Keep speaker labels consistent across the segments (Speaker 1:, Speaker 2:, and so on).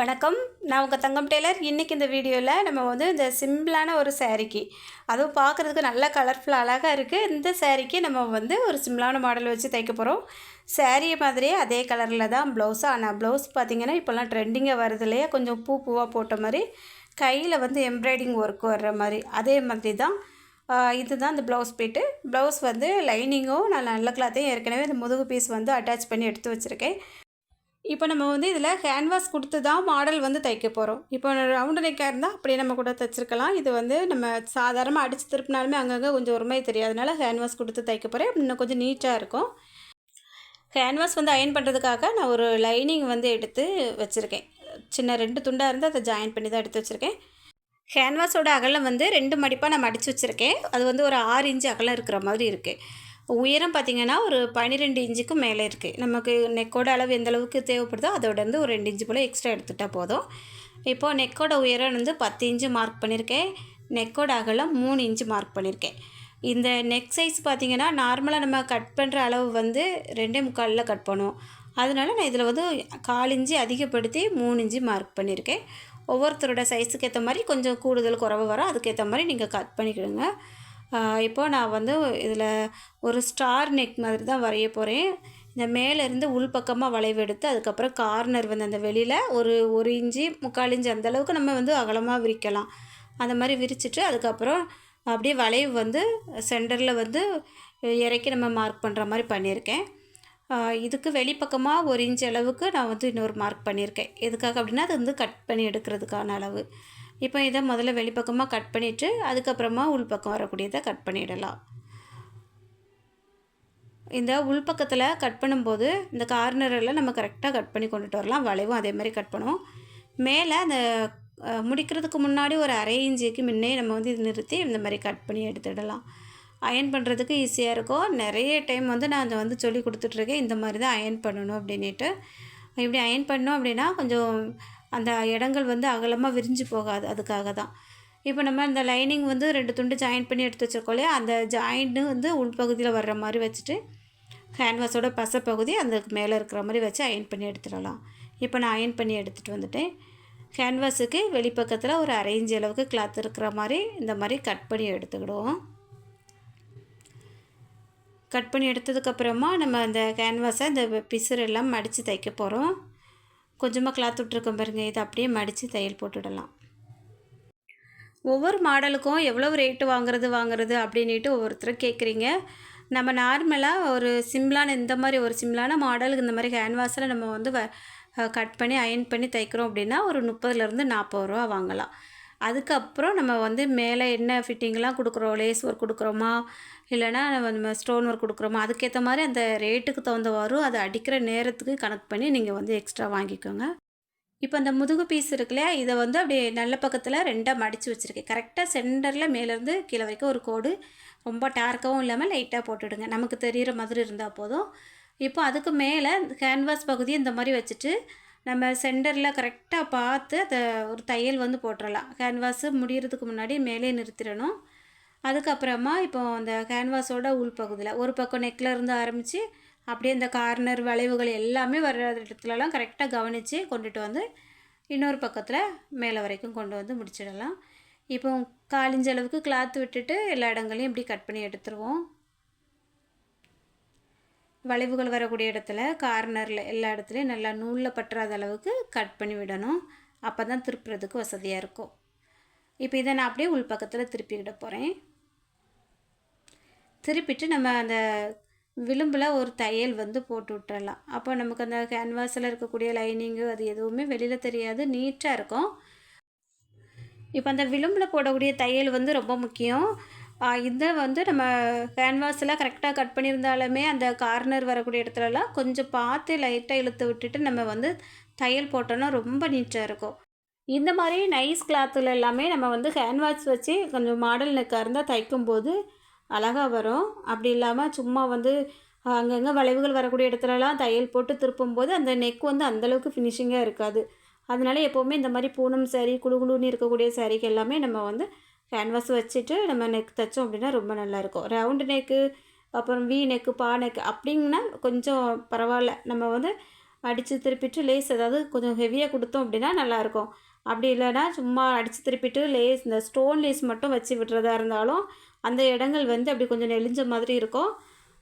Speaker 1: வணக்கம். நான் உங்கள் தங்கம் டெய்லர். இன்றைக்கி இந்த வீடியோவில் நம்ம வந்து இந்த சிம்பிளான ஒரு சேரீக்கு அதுவும் பார்க்குறதுக்கு நல்ல கலர்ஃபுல் அழகாக இருக்குது இந்த சேரீக்கு நம்ம வந்து ஒரு சிம்பிளான மாடல் வச்சு தைக்க போகிறோம் சேரீயை மாதிரியே அதே கலரில் தான் ப்ளவுஸு ஆனால் ப்ளவுஸ் பார்த்திங்கன்னா இப்போல்லாம் ட்ரெண்டிங்காக வருது இல்லையா? கொஞ்சம் பூ பூவாக போட்ட மாதிரி. கையில் வந்து எம்ப்ராய்டிங் ஒர்க் வர்ற மாதிரி. அதே மாதிரி தான் இதுதான் இந்த ப்ளவுஸ் பீட்டு ப்ளவுஸ் வந்து லைனிங்கும் நான் நல்ல கிளாத்தையும் ஏற்கனவே இந்த முதுகு பீஸ் வந்து அட்டாச் பண்ணி எடுத்து வச்சுருக்கேன். இப்போ நம்ம வந்து இதில் கேன்வாஸ் கொடுத்து தான் மாடல் வந்து தைக்க போகிறோம் இப்போ ரவுண்டு நெக்காக இருந்தால் அப்படியே நம்ம கூட தைச்சிருக்கலாம். இது வந்து நம்ம சாதாரணமாக அடித்து திருப்பினாலுமே அங்கங்கே கொஞ்சம் ஒரு தெரியாதனால கேன்வாஸ் கொடுத்து தைக்க போகிறேன் இன்னும் கொஞ்சம் நீட்டாக இருக்கும். கேன்வாஸ் வந்து அயன் பண்ணுறதுக்காக நான் ஒரு லைனிங் வந்து எடுத்து வச்சுருக்கேன். சின்ன ரெண்டு துண்டாக இருந்து அதை ஜாயின் பண்ணி தான் எடுத்து வச்சுருக்கேன். கேன்வாஸோட அகலம் வந்து ரெண்டு மடிப்பாக நான் மடித்து வச்சுருக்கேன். அது வந்து ஒரு ஆறு இன்ச்சு அகலம் இருக்கிற மாதிரி இருக்குது உயரம் பார்த்திங்கன்னா ஒரு பன்னிரெண்டு இன்ச்சுக்கு மேலே இருக்குது நமக்கு நெக்கோட அளவு எந்த அளவுக்கு தேவைப்படுதோ அதோட வந்து ஒரு ரெண்டு இன்ச்சு போல் எக்ஸ்ட்ரா எடுத்துட்டால் போதும். இப்போது நெக்கோட உயரம் வந்து பத்து இன்ச்சு மார்க் பண்ணியிருக்கேன் நெக்கோட அகலம் மூணு இன்ச்சு மார்க் பண்ணியிருக்கேன் இந்த நெக் சைஸ் பார்த்திங்கன்னா நார்மலாக நம்ம கட் பண்ணுற அளவு வந்து ரெண்டே முக்காலில் கட் பண்ணுவோம். அதனால நான் இதில் வந்து கால் இஞ்சி அதிகப்படுத்தி மூணு இஞ்சி மார்க் பண்ணியிருக்கேன் ஒவ்வொருத்தரோட சைஸுக்கு ஏற்ற மாதிரி கொஞ்சம் கூடுதல் குறவு வரும். அதுக்கேற்ற மாதிரி நீங்கள் கட் பண்ணிக்கிடுங்க. இப்போ நான் வந்து இதில் ஒரு ஸ்டார் நெக் மாதிரி தான் வரைய போகிறேன். இந்த மேலேருந்து உள்பக்கமாக வளைவு எடுத்து அதுக்கப்புறம் கார்னர் வந்து அந்த வெளியில் ஒரு ஒரு இஞ்சி முக்கால் இஞ்சி அந்த அளவுக்கு நம்ம வந்து அகலமாக விரிக்கலாம். அந்த மாதிரி விரிச்சிட்டு அதுக்கப்புறம் அப்படியே வளைவு வந்து சென்டரில் வந்து இறக்கி நம்ம மார்க் பண்ணுற மாதிரி பண்ணியிருக்கேன். இதுக்கு வெளிப்பக்கமாக ஒரு இன்ச் அளவுக்கு நான் வந்து இன்னொரு மார்க் பண்ணியிருக்கேன். எதுக்காக அப்படின்னா அது வந்து கட் பண்ணி எடுக்கிறதுக்கான அளவு. இப்போ இதை முதல்ல வெளிப்பக்கமாக கட் பண்ணிவிட்டு அதுக்கப்புறமா உள்பக்கம் வரக்கூடியதை கட் பண்ணிடலாம். இந்த உள்பக்கத்தில் கட் பண்ணும்போது இந்த கார்னரில் நம்ம கரெக்டாக கட் பண்ணி கொண்டுட்டு வரலாம். வளைவும் அதே மாதிரி கட் பண்ணுவோம். மேலே அந்த முடிக்கிறதுக்கு முன்னாடி ஒரு அரை இஞ்சிக்கு முன்னே நம்ம வந்து இது நிறுத்தி இந்த மாதிரி கட் பண்ணி எடுத்துடலாம். அயன் பண்ணுறதுக்கு ஈஸியாக இருக்கும். நிறைய டைம் வந்து நான் அதை வந்து சொல்லி கொடுத்துட்ருக்கேன் இந்த மாதிரி தான் அயன் பண்ணணும் அப்படின்ட்டு இப்படி அயன் பண்ணோம் அப்படின்னா கொஞ்சம் அந்த இடங்கள் வந்து அகலமாக விரிஞ்சு போகாது அதுக்காக தான் இப்போ நம்ம இந்த லைனிங் வந்து ரெண்டு துண்டு ஜாயின் பண்ணி எடுத்து வச்சிருக்கோம் இல்லையா? அந்த ஜாயிண்ட்டு வந்து உள்பகுதியில் வர்ற மாதிரி வச்சுட்டு கேன்வாஸோட பசப்பகுதி அந்த மேலே இருக்கிற மாதிரி வச்சு அயன் பண்ணி எடுத்துடலாம். இப்போ நான் அயன் பண்ணி எடுத்துகிட்டு வந்துட்டேன். கேன்வாஸுக்கு வெளிப்பக்கத்தில் ஒரு அரை அளவுக்கு கிளாத் இருக்கிற மாதிரி இந்த மாதிரி கட் பண்ணி எடுத்துக்கிடுவோம். கட் பண்ணி எடுத்ததுக்கப்புறமா நம்ம அந்த கேன்வாஸை இந்த பிசுறு எல்லாம் மடித்து தைக்க போகிறோம் கொஞ்சமாக கிளாத் விட்ருக்கோம் பாருங்க. இதை அப்படியே மடித்து தையல் போட்டுடலாம். ஒவ்வொரு மாடலுக்கும் எவ்வளோ ரேட்டு வாங்குறது வாங்குறது அப்படின்ட்டு ஒவ்வொருத்தரும் கேட்குறீங்க நம்ம நார்மலாக ஒரு சிம்பிளான இந்த மாதிரி ஒரு சிம்பிளான மாடலுக்கு இந்த மாதிரி கேன்வாஸில் நம்ம வந்து கட் பண்ணி அயன் பண்ணி தைக்கிறோம் அப்படின்னா ஒரு முப்பதுலேருந்து நாற்பது ரூபா வாங்கலாம். அதுக்கப்புறம் நம்ம வந்து மேலே என்ன ஃபிட்டிங்லாம் கொடுக்குறோம் லேஸ் ஒர்க் கொடுக்குறோமா இல்லைனா நம்ம ஸ்டோன் ஒர்க் கொடுக்குறோமா அதுக்கேற்ற மாதிரி அந்த ரேட்டுக்கு தகுந்தவாறு அதை அடிக்கிற நேரத்துக்கு கணக்கு பண்ணி நீங்கள் வந்து எக்ஸ்ட்ரா வாங்கிக்கோங்க. இப்போ அந்த முதுகு பீஸ் இருக்கு இல்லையா இதை வந்து அப்படியே நல்ல பக்கத்தில் ரெண்டாக மடித்து வச்சுருக்கேன். கரெக்டாக சென்டரில் மேலேருந்து கீழே வரைக்கும் ஒரு கோடு ரொம்ப டார்க்காகவும் இல்லாமல் லைட்டாக போட்டுவிடுங்க நமக்கு தெரிகிற மாதிரி இருந்தால் போதும். இப்போ அதுக்கு மேலே கேன்வாஸ் பகுதி இந்த மாதிரி வச்சுட்டு நம்ம சென்டரில் கரெக்டாக பார்த்து அதை ஒரு தையல் வந்து போட்டுடலாம் கேன்வாஸு முடிகிறதுக்கு முன்னாடி மேலே நிறுத்திடணும். அதுக்கப்புறமா இப்போ அந்த கேன்வாஸோட உள் பகுதியில் ஒரு பக்கம் நெக்கில் இருந்து ஆரம்பித்து அப்படியே இந்த கார்னர் வளைவுகள் எல்லாமே வர்ற இடத்துலலாம் கரெக்டாக கவனித்து கொண்டுட்டு வந்து இன்னொரு பக்கத்தில் மேலே வரைக்கும் கொண்டு வந்து முடிச்சிடலாம். இப்போ காலிஞ்ச அளவுக்கு கிளாத் விட்டுட்டு எல்லா இடங்களையும் இப்படி கட் பண்ணி எடுத்துருவோம். வளைவுகள் வரக்கூடிய இடத்துல கார்னரில் எல்லா இடத்துலையும் நல்லா நூலில் பற்றாத அளவுக்கு கட் பண்ணி விடணும். அப்போ தான் திருப்புறதுக்கு வசதியாக இருக்கும். இப்போ இதை நான் அப்படியே உள் பக்கத்தில் திருப்பிக்கிட போகிறேன் திருப்பிட்டு நம்ம அந்த விளிம்பில் ஒரு தையல் வந்து போட்டு விட்டுறலாம். அப்போ நமக்கு அந்த கேன்வாஸில் இருக்கக்கூடிய லைனிங்கு அது எதுவுமே வெளியில் தெரியாது நீட்டாக இருக்கும். இப்போ அந்த விளிம்பில் போடக்கூடிய தையல் வந்து ரொம்ப முக்கியம். இதை வந்து நம்ம கேன்வாஸ்லாம் கரெக்டாக கட் பண்ணியிருந்தாலுமே அந்த கார்னர் வரக்கூடிய இடத்துலலாம் கொஞ்சம் பார்த்து லைட்டாக இழுத்து விட்டுட்டு நம்ம வந்து தையல் போட்டோன்னா ரொம்ப நீட்டாக இருக்கும். இந்த மாதிரி நைஸ் கிளாத்தில் எல்லாமே நம்ம வந்து ஹேண்ட்வாஷ் வச்சு கொஞ்சம் மாடல் நெக்காக இருந்தால் தைக்கும்போது அழகாக வரும். அப்படி இல்லாமல் சும்மா வந்து அங்கங்கே வளைவுகள் வரக்கூடிய இடத்துலலாம் தையல் போட்டு திருப்பும்போது அந்த நெக் வந்து அந்தளவுக்கு ஃபினிஷிங்காக இருக்காது. அதனால எப்போவுமே இந்த மாதிரி பூனம் saree குழு குழுன்னு இருக்கக்கூடிய சாரீக்கு எல்லாமே நம்ம வந்து கேன்வாஸ் வச்சுட்டு நம்ம நெக் தைச்சோம் அப்படின்னா ரொம்ப நல்லாயிருக்கும். ரவுண்டு நெக்கு அப்புறம் வி நெக்கு பா நெக்கு அப்படிங்கன்னா கொஞ்சம் பரவாயில்ல. நம்ம வந்து அடித்து திருப்பிட்டு லேஸ் ஏதாவது கொஞ்சம் ஹெவியாக கொடுத்தோம் அப்படின்னா நல்லாயிருக்கும். அப்படி இல்லைன்னா சும்மா அடித்து திருப்பிட்டு லேஸ் இந்த ஸ்டோன் லேஸ் மட்டும் வச்சு விடுறதா இருந்தாலும் அந்த இடங்கள் வந்து அப்படி கொஞ்சம் நெளிஞ்ச மாதிரி இருக்கும்.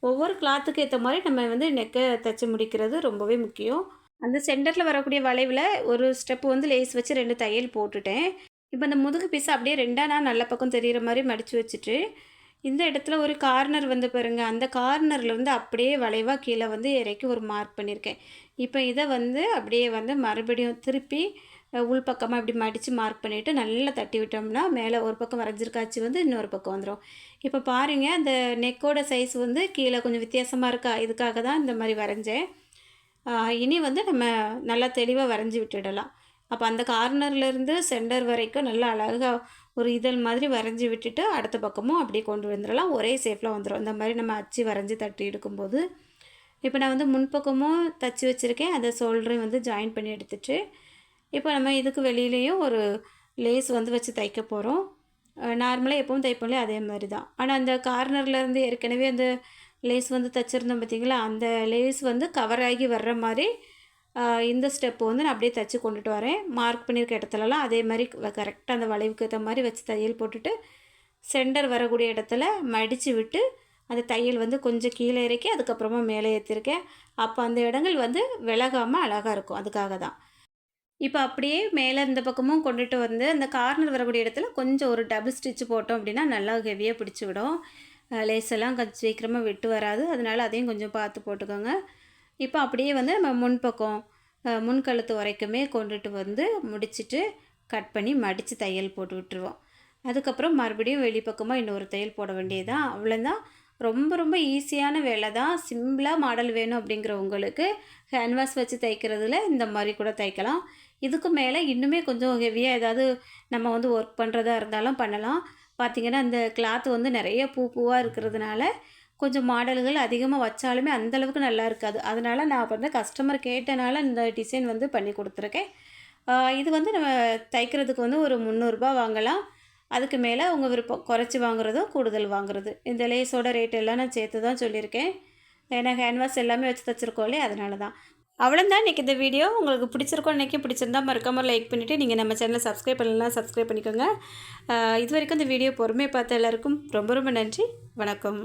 Speaker 1: ஒவ்வொரு கிளாத்துக்கு ஏற்ற மாதிரி நம்ம வந்து நெக்கை தைச்சி முடிக்கிறது ரொம்பவே முக்கியம். அந்த சென்டரில் வரக்கூடிய வளைவில் ஒரு ஸ்டெப் வந்து லேஸ் வச்சு ரெண்டு தையல் போட்டுட்டேன். இப்போ இந்த முதுகு பீஸை அப்படியே ரெண்டாக நான் நல்ல பக்கம் தெரிகிற மாதிரி மடித்து வச்சுட்டு இந்த இடத்துல ஒரு கார்னர் வந்து பாருங்கள் அந்த கார்னர்லேருந்து அப்படியே வளைவாக கீழே வந்து இறக்கி ஒரு மார்க் பண்ணியிருக்கேன். இப்போ இதை வந்து அப்படியே வந்து மறுபடியும் திருப்பி உள் பக்கமாக இப்படி மடித்து மார்க் பண்ணிவிட்டு நல்லா தட்டி விட்டோம்னா மேலே ஒரு பக்கம் வரைஞ்சிருக்காச்சு வந்து இன்னொரு பக்கம் வந்துடும் இப்போ பாருங்கள் அந்த நெக்கோட சைஸ் வந்து கீழே கொஞ்சம் வித்தியாசமாக இருக்கா? இதுக்காக தான் இந்த மாதிரி வரைஞ்சேன். இனி வந்து நம்ம நல்லா தெளிவாக வரைஞ்சி விட்டுடலாம். அப்போ அந்த கார்னர்லேருந்து சென்டர் வரைக்கும் நல்லா அழகாக ஒரு இதழ் மாதிரி வரைஞ்சி விட்டுட்டு அடுத்த பக்கமும் அப்படியே கொண்டு வந்துடலாம் ஒரே ஷேப்பில் வந்துடும் இந்த மாதிரி நம்ம அச்சு வரைஞ்சி தட்டி எடுக்கும்போது. இப்போ நான் வந்து முன்பக்கமும் தச்சு வச்சுருக்கேன். அதை சோல்டரையும் வந்து ஜாயின் பண்ணி எடுத்துட்டு இப்போ நம்ம இதுக்கு வெளியிலையும் ஒரு லேஸ் வந்து வச்சு தைக்க போகிறோம் நார்மலாக எப்பவும் தைப்போம்லே அதே மாதிரி தான் ஆனால் அந்த கார்னர்லேருந்து ஏற்கனவே அந்த லேஸ் வந்து தைச்சிருந்தோம் பார்த்திங்களா அந்த லேஸ் வந்து கவர் ஆகி வர்ற மாதிரி இந்த ஸ்டெப்பு வந்து நான் அப்படியே தைச்சி கொண்டுட்டு வரேன். மார்க் பண்ணியிருக்க இடத்துலலாம் அதே மாதிரி கரெக்டாக அந்த வளைவுக்கு ஏற்ற மாதிரி வச்சு தையல் போட்டுட்டு சென்டர் வரக்கூடிய இடத்துல மடித்து விட்டு அந்த தையல் வந்து கொஞ்சம் கீழே இறக்கி அதுக்கப்புறமா மேலே ஏற்றிருக்கேன் அப்போ அந்த இடங்கள் வந்து விலகாமல் அழகாக இருக்கும். அதுக்காக தான். இப்போ அப்படியே மேலே இந்த பக்கமும் கொண்டுட்டு வந்து அந்த கார்னர் வரக்கூடிய இடத்துல கொஞ்சம் ஒரு டபுள் ஸ்டிச் போட்டோம் அப்படின்னா நல்லா ஹெவியாக பிடிச்சி விடும். லேஸெல்லாம் கொஞ்சம் சீக்கிரமாக விட்டு வராது. அதனால் அதையும் கொஞ்சம் பார்த்து போட்டுக்கோங்க. இப்போ அப்படியே வந்து நம்ம முன்பக்கம் முன்கழுத்து வரைக்குமே கொண்டுட்டு வந்து முடிச்சுட்டு கட் பண்ணி மடித்து தையல் போட்டு விட்டுருவோம். அதுக்கப்புறம் மறுபடியும் வெளிப்பக்கமாக இன்னொரு தையல் போட வேண்டியதுதான். அவ்வளோதான் ரொம்ப ரொம்ப ஈஸியான வேலை தான். சிம்பிளாக மாடல் வேணும் அப்படிங்கிறவங்களுக்கு கேன்வாஸ் வச்சு தைக்கிறதுல இந்த மாதிரி கூட தைக்கலாம். இதுக்கு மேலே இன்னுமே கொஞ்சம் ஹெவியாக ஏதாவது நம்ம வந்து ஒர்க் பண்ணுறதா இருந்தாலும் பண்ணலாம். பார்த்திங்கன்னா இந்த கிளாத் வந்து நிறைய பூ பூவாக இருக்கிறதுனால கொஞ்சம் மாடல்கள் அதிகமாக வச்சாலுமே அந்தளவுக்கு நல்லா இருக்காது. அதனால் நான் வந்து கஸ்டமர் கேட்டனால இந்த டிசைன் வந்து பண்ணி கொடுத்துருக்கேன். இது வந்து நம்ம தைக்கிறதுக்கு வந்து ஒரு முந்நூறுரூபா வாங்கலாம். அதுக்கு மேலே உங்கள் விருப்பம் குறைச்சி வாங்குறதோ கூடுதல் வாங்குறது. இந்த லேஸோட ரேட் எல்லாம் நான் சேர்த்து தான் சொல்லியிருக்கேன். ஏன்னா ஹேண்ட் எல்லாமே வச்சு தைச்சிருக்கோம் இல்லையா? அதனால தான் அவ்வளோதான் இன்றைக்கி இந்த வீடியோ உங்களுக்கு பிடிச்சிருக்கோம் இன்றைக்கி பிடிச்சிருந்தா மறக்காமல் லைக் பண்ணிவிட்டு நீங்கள் நம்ம சேனலை சப்ஸ்கிரைப் பண்ணலாம் சப்ஸ்கிரைப் பண்ணிக்கோங்க. இது வரைக்கும் இந்த வீடியோ பொறுமையை பார்த்த எல்லாருக்கும் ரொம்ப ரொம்ப நன்றி. வணக்கம்.